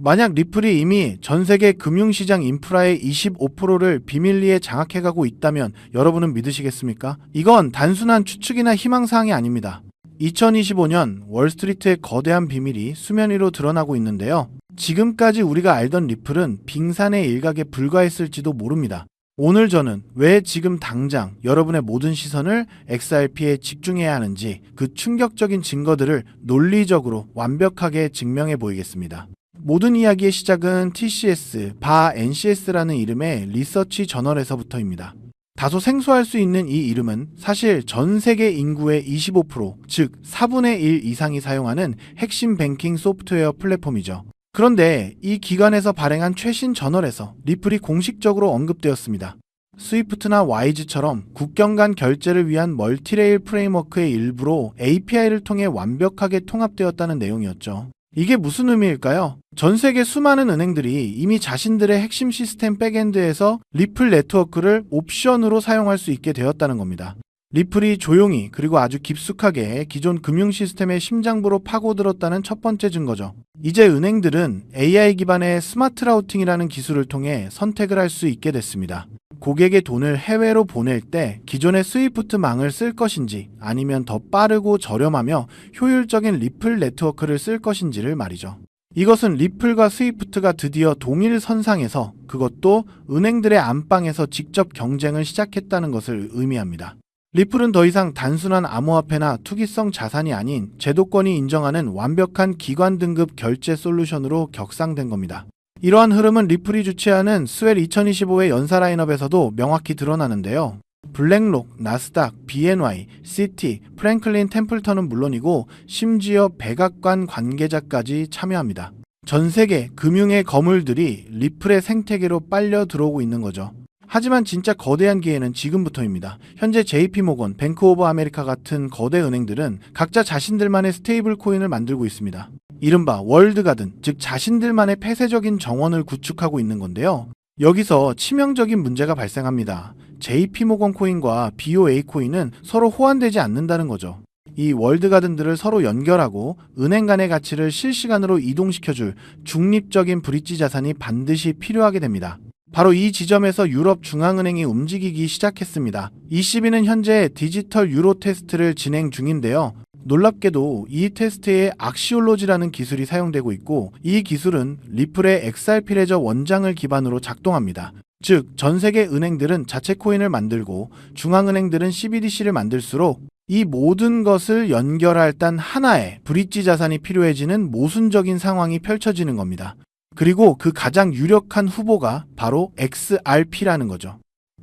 만약 리플이 이미 전 세계 금융시장 인프라의 25%를 비밀리에 장악해가고 있다면 여러분은 믿으시겠습니까? 이건 단순한 추측이나 희망사항이 아닙니다. 2025년 월스트리트의 거대한 비밀이 수면 위로 드러나고 있는데요. 지금까지 우리가 알던 리플은 빙산의 일각에 불과했을지도 모릅니다. 오늘 저는 왜 지금 당장 여러분의 모든 시선을 XRP에 집중해야 하는지 그 충격적인 증거들을 논리적으로 완벽하게 증명해 보이겠습니다. 모든 이야기의 시작은 TCS, 바 NCS라는 이름의 리서치 저널에서부터입니다. 다소 생소할 수 있는 이 이름은 사실 전 세계 인구의 25%, 즉 4분의 1 이상이 사용하는 핵심 뱅킹 소프트웨어 플랫폼이죠. 그런데 이 기관에서 발행한 최신 저널에서 리플이 공식적으로 언급되었습니다. 스위프트나 와이즈처럼 국경 간 결제를 위한 멀티레일 프레임워크의 일부로 API를 통해 완벽하게 통합되었다는 내용이었죠. 이게 무슨 의미일까요? 전 세계 수많은 은행들이 이미 자신들의 핵심 시스템 백엔드에서 리플 네트워크를 옵션으로 사용할 수 있게 되었다는 겁니다. 리플이 조용히 그리고 아주 깊숙하게 기존 금융 시스템의 심장부로 파고들었다는 첫 번째 증거죠. 이제 은행들은 AI 기반의 스마트 라우팅이라는 기술을 통해 선택을 할 수 있게 됐습니다. 고객의 돈을 해외로 보낼 때 기존의 스위프트 망을 쓸 것인지 아니면 더 빠르고 저렴하며 효율적인 리플 네트워크를 쓸 것인지를 말이죠. 이것은 리플과 스위프트가 드디어 동일 선상에서 그것도 은행들의 안방에서 직접 경쟁을 시작했다는 것을 의미합니다. 리플은 더 이상 단순한 암호화폐나 투기성 자산이 아닌 제도권이 인정하는 완벽한 기관 등급 결제 솔루션으로 격상된 겁니다. 이러한 흐름은 리플이 주최하는 스웰 2025의 연사 라인업에서도 명확히 드러나는데요. 블랙록, 나스닥, BNY, 시티, 프랭클린 템플턴은 물론이고 심지어 백악관 관계자까지 참여합니다. 전 세계 금융의 거물들이 리플의 생태계로 빨려 들어오고 있는 거죠. 하지만 진짜 거대한 기회는 지금부터입니다. 현재 JP모건, 뱅크 오브 아메리카 같은 거대 은행들은 각자 자신들만의 스테이블 코인을 만들고 있습니다. 이른바 월드가든, 즉 자신들만의 폐쇄적인 정원을 구축하고 있는 건데요. 여기서 치명적인 문제가 발생합니다. JP모건 코인과 BOA 코인은 서로 호환되지 않는다는 거죠. 이 월드가든들을 서로 연결하고 은행 간의 가치를 실시간으로 이동시켜줄 중립적인 브릿지 자산이 반드시 필요하게 됩니다. 바로 이 지점에서 유럽 중앙은행이 움직이기 시작했습니다. ECB는 현재 디지털 유로 테스트를 진행 중인데요. 놀랍게도 이 테스트에 악시올로지라는 기술이 사용되고 있고 이 기술은 리플의 XRP 레저 원장을 기반으로 작동합니다. 즉, 전 세계 은행들은 자체 코인을 만들고 중앙은행들은 CBDC를 만들수록 이 모든 것을 연결할 단 하나의 브릿지 자산이 필요해지는 모순적인 상황이 펼쳐지는 겁니다. 그리고 그 가장 유력한 후보가 바로 XRP라는 거죠.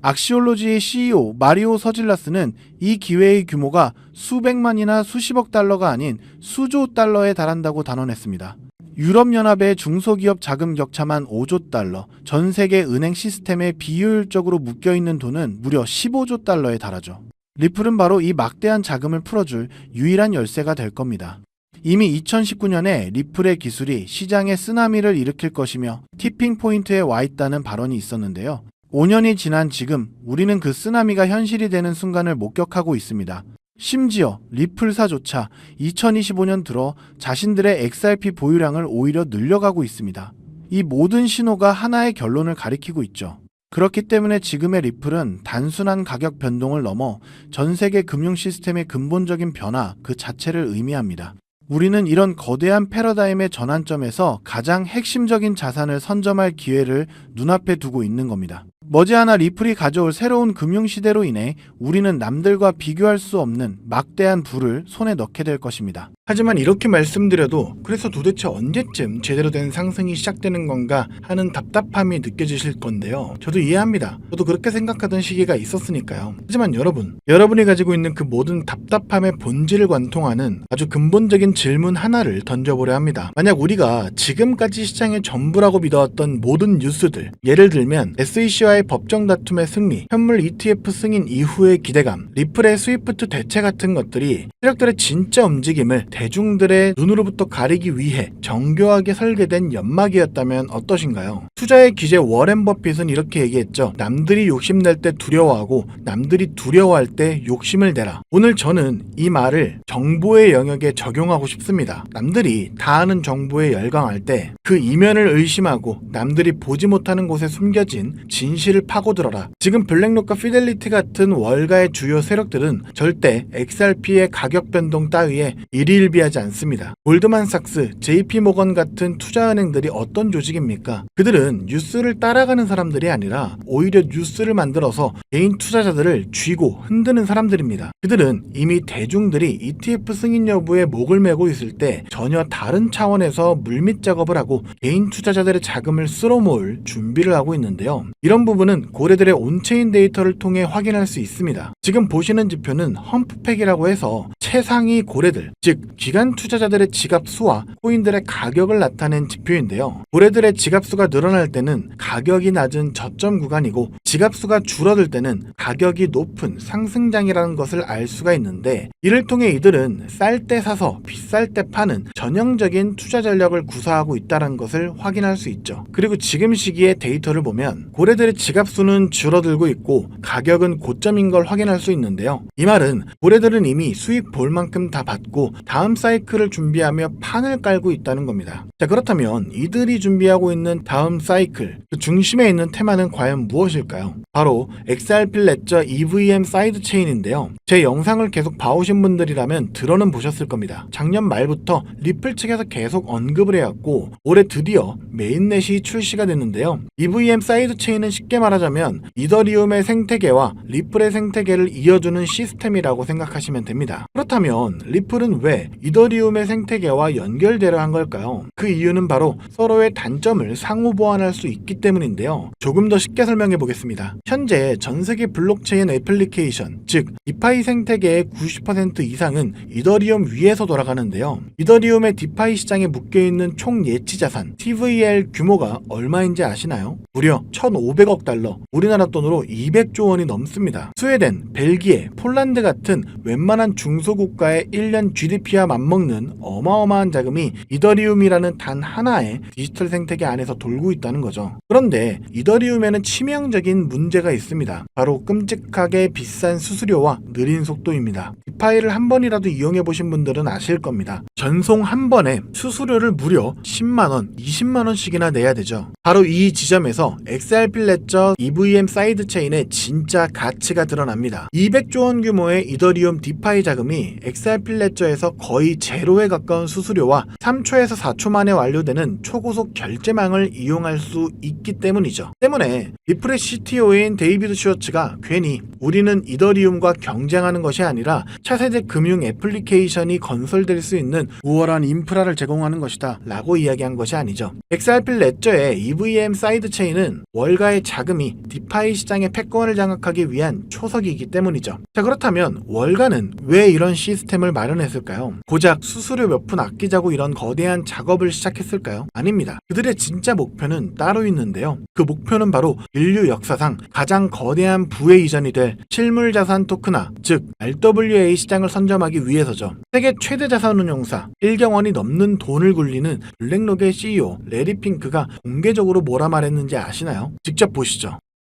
악시올로지의 CEO 마리오 서질라스는 이 기회의 규모가 수백만이나 수십억 달러가 아닌 수조 달러에 달한다고 단언했습니다. 유럽연합의 중소기업 자금 격차만 5조 달러, 전 세계 은행 시스템에 비효율적으로 묶여있는 돈은 무려 15조 달러에 달하죠. 리플은 바로 이 막대한 자금을 풀어줄 유일한 열쇠가 될 겁니다. 이미 2019년에 리플의 기술이 시장에 쓰나미를 일으킬 것이며 티핑 포인트에 와 있다는 발언이 있었는데요. 5년이 지난 지금 우리는 그 쓰나미가 현실이 되는 순간을 목격하고 있습니다. 심지어 리플사조차 2025년 들어 자신들의 XRP 보유량을 오히려 늘려가고 있습니다. 이 모든 신호가 하나의 결론을 가리키고 있죠. 그렇기 때문에 지금의 리플은 단순한 가격 변동을 넘어 전 세계 금융 시스템의 근본적인 변화 그 자체를 의미합니다. 우리는 이런 거대한 패러다임의 전환점에서 가장 핵심적인 자산을 선점할 기회를 눈앞에 두고 있는 겁니다. 머지않아 리플이 가져올 새로운 금융시대로 인해 우리는 남들과 비교할 수 없는 막대한 부를 손에 넣게 될 것입니다. 하지만 이렇게 말씀드려도 그래서 도대체 언제쯤 제대로 된 상승이 시작되는 건가 하는 답답함이 느껴지실 건데요. 저도 이해합니다. 저도 그렇게 생각하던 시기가 있었으니까요. 하지만 여러분, 여러분이 가지고 있는 그 모든 답답함의 본질을 관통하는 아주 근본적인 질문 하나를 던져보려 합니다. 만약 우리가 지금까지 시장의 전부라고 믿어왔던 모든 뉴스들, 예를 들면 SEC와 SEC와의 법정 다툼의 승리, 현물 ETF 승인 이후의 기대감, 리플의 스위프트 대체 같은 것들이 세력들의 진짜 움직임을 대중들의 눈으로부터 가리기 위해 정교하게 설계된 연막이었다면 어떠신가요? 투자의 기재 워렌 버핏은 이렇게 얘기했죠. 남들이 욕심낼 때 두려워하고 남들이 두려워할 때 욕심을 내라. 오늘 저는 이 말을 정보의 영역에 적용하고 싶습니다. 남들이 다 아는 정보에 열광할 때 그 이면을 의심하고 남들이 보지 못하는 곳에 숨겨진 진실 을 파고들어라. 지금 블랙록과 피델리티 같은 월가의 주요 세력들은 절대 XRP의 가격 변동 따위에 일희일비하지 않습니다. 골드만삭스, JP모건 같은 투자은행들이 어떤 조직입니까? 그들은 뉴스를 따라가는 사람들이 아니라 오히려 뉴스를 만들어서 개인 투자자들을 쥐고 흔드는 사람들입니다. 그들은 이미 대중들이 ETF 승인 여부에 목을 메고 있을 때 전혀 다른 차원에서 물밑 작업을 하고 개인 투자자들의 자금을 쓸어모을 준비를 하고 있는데요. 이런 부분 은 고래들의 온체인 데이터를 통해 확인할 수 있습니다. 지금 보시는 지표는 험프팩이라고 해서 최상위 고래들, 즉 기관 투자자들의 지갑 수와 코인들의 가격을 나타낸 지표인데요. 고래들의 지갑 수가 늘어날 때는 가격이 낮은 저점 구간이고 지갑 수가 줄어들 때는 가격이 높은 상승장이라는 것을 알 수가 있는데 이를 통해 이들은 쌀 때 사서 비쌀 때 파는 전형적인 투자 전략을 구사하고 있다는 것을 확인할 수 있죠. 그리고 지금 시기의 데이터를 보면 고래들의 지갑 수는 줄어들고 있고 가격은 고점인 걸 확인할 수 있는데요. 이 말은 고래들은 이미 수익 볼 만큼 다 받고 다음 사이클을 준비하며 판을 깔고 있다는 겁니다. 자 그렇다면 이들이 준비하고 있는 다음 사이클 그 중심에 있는 테마는 과연 무엇일까요? 바로 XRP 레저 EVM 사이드 체인인데요. 제 영상을 계속 봐오신 분들이라면 들어는 보셨을 겁니다. 작년 말부터 리플 측에서 계속 언급을 해왔고 올해 드디어 메인넷이 출시가 됐는데요. EVM 사이드 체인은 쉽게 말하자면 이더리움의 생태계와 리플의 생태계를 이어주는 시스템이라고 생각하시면 됩니다. 그렇다면 리플은 왜 이더리움의 생태계와 연결되려 한 걸까요? 그 이유는 바로 서로의 단점을 상호 보완할 수 있기 때문인데요. 조금 더 쉽게 설명해 보겠습니다. 현재 전 세계 블록체인 애플리케이션, 즉 디파이 생태계의 90% 이상은 이더리움 위에서 돌아가는데요. 이더리움의 디파이 시장에 묶여 있는 총 예치 자산 TVL 규모가 얼마인지 아시나요? 무려 1,500억 달러, 우리나라 돈으로 200조 원이 넘습니다. 스웨덴, 벨기에, 폴란드 같은 웬만한 중소국가의 1년 GDP와 맞먹는 어마어마한 자금이 이더리움이라는 단 하나의 디지털 생태계 안에서 돌고 있다는 거죠. 그런데 이더리움에는 치명적인 문제가 있습니다. 바로 끔찍하게 비싼 수수료와 느린 속도입니다. 디파이를 한 번이라도 이용해 보신 분들은 아실 겁니다. 전송 한 번에 수수료를 무려 10만 원, 20만 원씩이나 내야 되죠. 바로 이 지점에서 XRP 레저 EVM 사이드 체인의 진짜 가치가 드러납니다. 200조 원 규모의 이더리움 디파이 자금이 XRP 레저에서 거의 제로에 가까운 수수료와 3초에서 4초 만에 완료되는 초고속 결제망을 이용할 수 있기 때문이죠. 때문에 리플의 CTO인 데이비드 슈어츠가 괜히 우리는 이더리움과 경쟁하는 것이 아니라 차세대 금융 애플리케이션이 건설될 수 있는 우월한 인프라를 제공하는 것이다 라고 이야기한 것이 아니죠. XRP 레저의 EVM 사이드 체인은 월가의 자금이 디파이 시장의 패권을 장악하기 위한 초석이기 때문이죠. 자 그렇다면 월가는 왜 이런 시스템을 마련했을까요? 고작 수수료 몇 푼 아끼자고 이런 거대한 작업을 시작했을까요? 아닙니다. 그들의 진짜 목표는 따로 있는데요. 그 목표는 바로 인류 역사상 가장 거대한 부의 이전이 될 실물 자산 토크나 즉 RWA 시장을 선점하기 위해서죠. 세계 최대 자산 운용사 1경 원이 넘는 돈을 굴리는 블랙록의 CEO 레리 핑크가 공개적으로 뭐라 말했는지 아시나요? 직접 보시죠.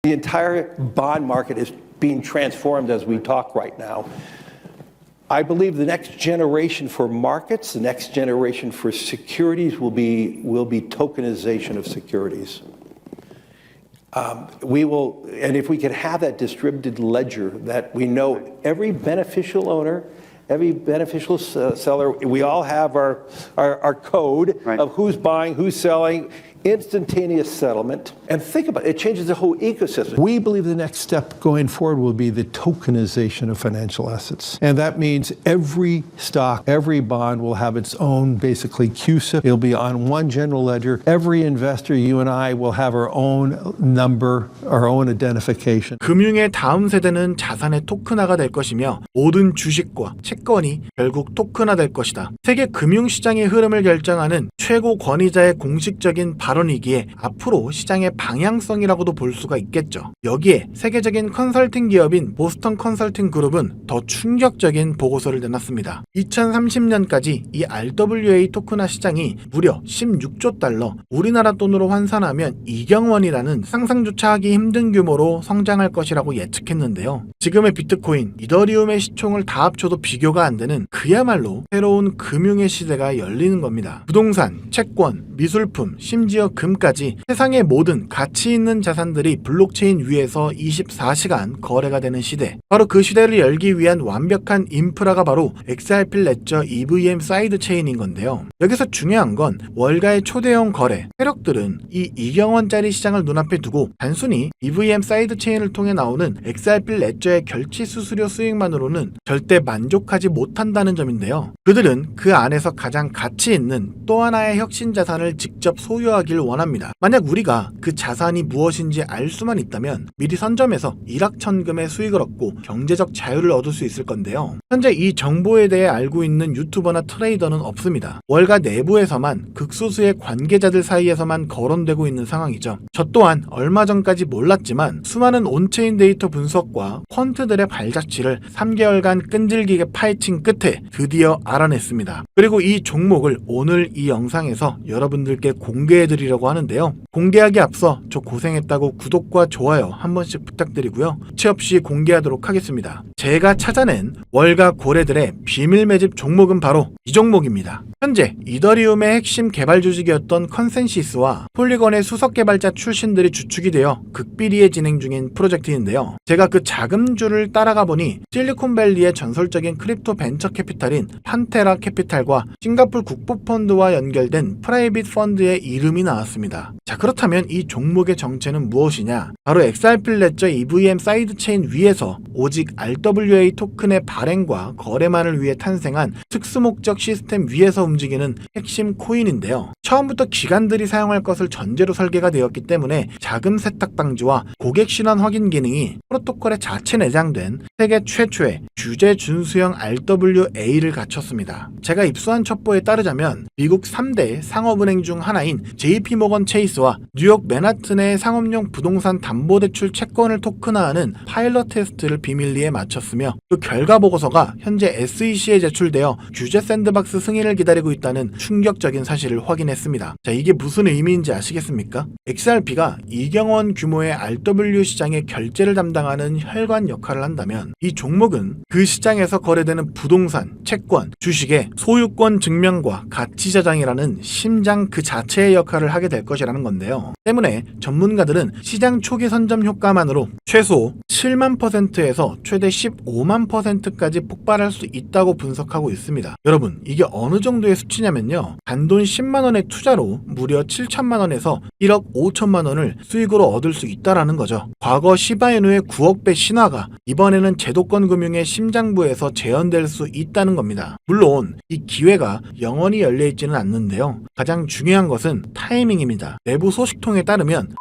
The entire bond market is being transformed as we talk right now. I believe the next generation for markets, the next generation for securities will be, will be tokenization of securities. Um, we will, and if we could have that distributed ledger that we know every beneficial owner, every beneficial s- seller, we all have our, our, our code Right. of who's buying, who's selling, instantaneous settlement. And think about it, it changes the whole ecosystem. We believe the next step going forward will be the tokenization of financial assets. And that means every stock, every bond will have its own basically CUSIP. It'll be on one general ledger. Every investor, you and I, will have our own number, our own identification. 금융의 다음 세대는 자산의 토큰화가 될 것이며 모든 주식과 채권이 결국 토큰화 될 것이다. 세계 금융 시장의 흐름을 결정하는 최고 권위자의 공식적인 발언 발언이기에 앞으로 시장의 방향성이라고도 볼 수가 있겠죠. 여기에 세계적인 컨설팅 기업인 보스턴 컨설팅 그룹은 더 충격적인 보고서를 내놨습니다. 2030년까지 이 RWA 토크나 시장이 무려 16조 달러, 우리나라 돈으로 환산하면 이경원이라는 상상조차 하기 힘든 규모로 성장할 것이라고 예측했는데요. 지금의 비트코인, 이더리움의 시총을 다 합쳐도 비교가 안 되는 그야말로 새로운 금융의 시대가 열리는 겁니다. 부동산, 채권, 미술품, 심지어 금까지 세상의 모든 가치 있는 자산들이 블록체인 위에서 24시간 거래가 되는 시대. 바로 그 시대를 열기 위한 완벽한 인프라가 바로 XRP 레저 EVM 사이드 체인인 건데요. 여기서 중요한 건 월가의 초대형 거래, 세력들은 이 이경원짜리 시장을 눈앞에 두고 단순히 EVM 사이드 체인을 통해 나오는 XRP 레저의 결치 수수료 수익만으로는 절대 만족하지 못한다는 점인데요. 그들은 그 안에서 가장 가치 있는 또 하나의 혁신 자산을 직접 소유하길 원합니다. 만약 우리가 그 자산이 무엇인지 알 수만 있다면 미리 선점해서 일확천금의 수익을 얻고 경제적 자유를 얻을 수 있을 건데요. 현재 이 정보에 대해 알고 있는 유튜버나 트레이더는 없습니다. 월가 내부에서만 극소수의 관계자들 사이에서만 거론되고 있는 상황이죠. 저 또한 얼마 전까지 몰랐지만 수많은 온체인 데이터 분석과 퀀트들의 발자취를 3개월간 끈질기게 파헤친 끝에 드디어 알아냈습니다. 그리고 이 종목을 오늘 이 영상에서 여러분들께 공개해드 리려고 하는데요. 공개하기 앞서 저 고생했다고 구독과 좋아요 한 번씩 부탁드리고요. 채 없이 공개하도록 하겠습니다. 제가 찾아낸 월가 고래들의 비밀 매집 종목은 바로 이 종목입니다. 현재 이더리움의 핵심 개발 조직이었던 컨센시스와 폴리건의 수석 개발자 출신들이 주축이 되어 극비리에 진행 중인 프로젝트인데요. 제가 그 자금줄을 따라가 보니 실리콘밸리의 전설적인 크립토 벤처 캐피탈인 판테라 캐피탈과 싱가폴 국부펀드와 연결된 프라이빗 펀드의 이름이 나왔습니다. 자 그렇다면 이 종목의 정체는 무엇이냐? 바로 XRP 레저 EVM 사이드 체인 위에서 오직 RWA 토큰의 발행과 거래만을 위해 탄생한 특수목적 시스템 위에서 움직이는 핵심 코인인데요. 처음부터 기관들이 사용할 것을 전제로 설계가 되었기 때문에 자금 세탁 방지와 고객 신원 확인 기능이 프로토콜에 자체 내장된 세계 최초의 규제 준수형 RWA를 갖췄습니다. 제가 입수한 첩보에 따르자면 미국 3대 상업은행 중 하나인 JP모건 체이스와 뉴욕 맨하튼의 상업용 부동산 담보대출 채권을 토큰화하는 파일럿 테스트를 비밀리에 마쳤으며 그 결과 보고서가 현재 SEC에 제출되어 규제 샌드박스 승인을 기다리고 있다는 충격적인 사실을 확인했습니다. 자, 이게 무슨 의미인지 아시겠습니까? XRP가 이경원 규모의 RW 시장의 결제를 담당하는 혈관 역할을 한다면 이 종목은 그 시장에서 거래되는 부동산, 채권, 주식의 소유권 증명과 가치 저장이라는 심장 그 자체의 역할을 하게 될 것이라는 건데요. 때문에 전문가들은 시장 초기 선점 효과만으로 최소 7만 퍼센트에서 최대 15만 퍼센트까지 폭발할 수 있다고 분석하고 있습니다. 여러분, 이게 어느 정도의 수치냐면요. 단돈 10만 원의 투자로 무려 7천만 원에서 1억 5천만 원을 수익으로 얻을 수 있다라는 거죠. 과거 시바이누의 9억 배 신화가 이번에는 제도권 금융의 심장부에서 재현될 수 있다는 겁니다. 물론 이 기회가 영원히 열려 있지는 않는데요. 가장 중요한 것은 타이 밍입니다. 내부 소식통에 따르면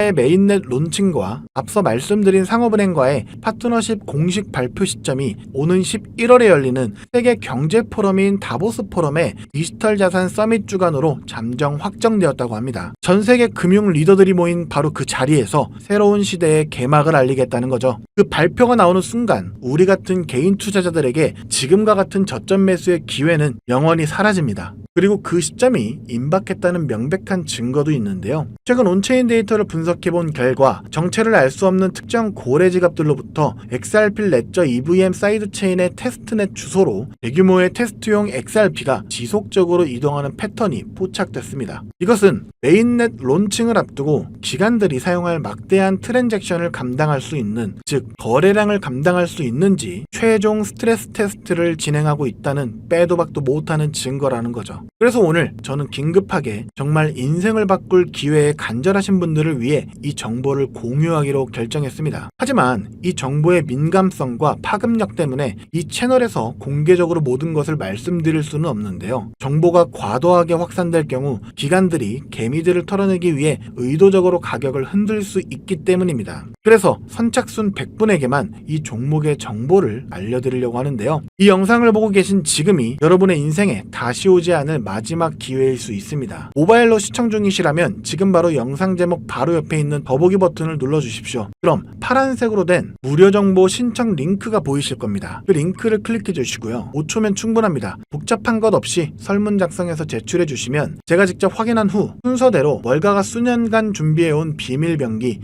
의 메인넷 론칭과 앞서 말씀드린 상업은행과의 파트너십 공식 발표 시점이 오는 11월에 열리는 세계 경제 포럼인 다보스 포럼의 디지털 자산 서밋 주간으로 잠정 확정되었다고 합니다. 전 세계 금융 리더들이 모인 바로 그 자리에서 새로운 시대의 개막을 알리겠다는 거죠. 그 발표가 나오는 순간 우리 같은 개인 투자자들에게 지금과 같은 저점 매수의 기회는 영원히 사라집니다. 그리고 그 시점이 임박했다는 명백한 증거도 있는데요. 최근 온체인 데이터를 분석해본 결과 정체를 알 수 없는 특정 고래 지갑들로부터 XRP 레저 EVM 사이드 체인의 테스트넷 주소로 대규모의 테스트용 XRP가 지속적으로 이동하는 패턴이 포착됐습니다. 이것은 메인넷 론칭을 앞두고 기관들이 사용할 막대한 트랜잭션을 감당할 수 있는 즉 거래량을 감당할 수 있는지 최종 스트레스 테스트를 진행하고 있다는 빼도 박도 못하는 증거라는 거죠. 그래서 오늘 저는 긴급하게 정말 인생을 바꿀 기회에 간절하신 분들을 위해 이 정보를 공유하기로 결정했습니다. 하지만 이 정보의 민감성과 파급력 때문에 이 채널에서 공개적으로 모든 것을 말씀드릴 수는 없는데요. 정보가 과도하게 확산될 경우 기관들이 개미들을 털어내기 위해 의도적으로 가격을 흔들 수 있기 때문입니다. 그래서 선착순 100분에게만 이 종목의 정보를 알려드리려고 하는데요. 이 영상을 보고 계신 지금이 여러분의 인생에 다시 오지 않을 마지막 기회일 수 있습니다. 모바일로 시청 중이시라면 지금 바로 영상 제목 바로 옆에 있는 더보기 버튼을 눌러주십시오. 그럼 파란색으로 된 무료 정보 신청 링크가 보이실 겁니다. 그 링크를 클릭해 주시고요. 5초면 충분합니다. 복잡한 것 없이 설문 작성해서 제출해 주시면 제가 직접 확인한 후 순서대로 월가가 수년간 준비해온 비밀 병기 의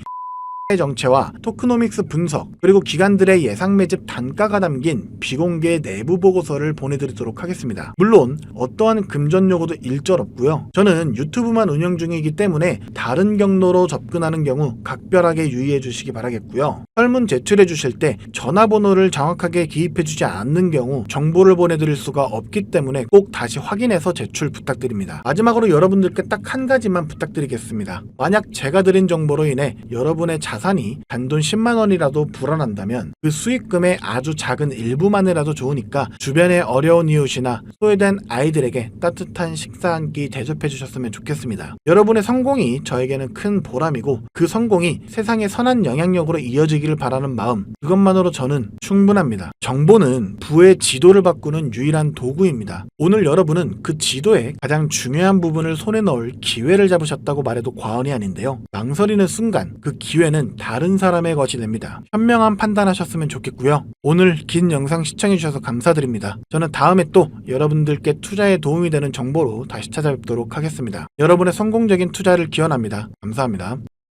정체와 토크노믹스 분석 그리고 기관들의 예상 매집 단가가 담긴 비공개 내부 보고서를 보내드리도록 하겠습니다. 물론 어떠한 금전 요구도 일절 없고요. 저는 유튜브만 운영 중이기 때문에 다른 경로로 접근하는 경우 각별하게 유의해 주시기 바라겠고요. 설문 제출해 주실 때 전화번호를 정확하게 기입해 주지 않는 경우 정보를 보내드릴 수가 없기 때문에 꼭 다시 확인해서 제출 부탁드립니다. 마지막으로 여러분들께 딱 한 가지만 부탁드리겠습니다. 만약 제가 드린 정보로 인해 여러분의 자 산이 단돈 10만 원이라도 불어난다면 그 수익금의 아주 작은 일부만이라도 좋으니까 주변의 어려운 이웃이나 소외된 아이들에게 따뜻한 식사 한 끼 대접해 주셨으면 좋겠습니다. 여러분의 성공이 저에게는 큰 보람이고 그 성공이 세상의 선한 영향력으로 이어지기를 바라는 마음 그것만으로 저는 충분합니다. 정보는 부의 지도를 바꾸는 유일한 도구입니다. 오늘 여러분은 그 지도의 가장 중요한 부분을 손에 넣을 기회를 잡으셨다고 말해도 과언이 아닌데요. 망설이는 순간 그 기회는 다른 사람의 것이 됩니다. 현명한 판단하셨으면 좋겠고요. 오늘 긴 영상 시청해주셔서 감사드립니다. 저는 다음에 또 여러분들께 투자에 도움이 되는 정보로 다시 찾아뵙도록 하겠습니다. 여러분의 성공적인 투자를 기원합니다. 감사합니다.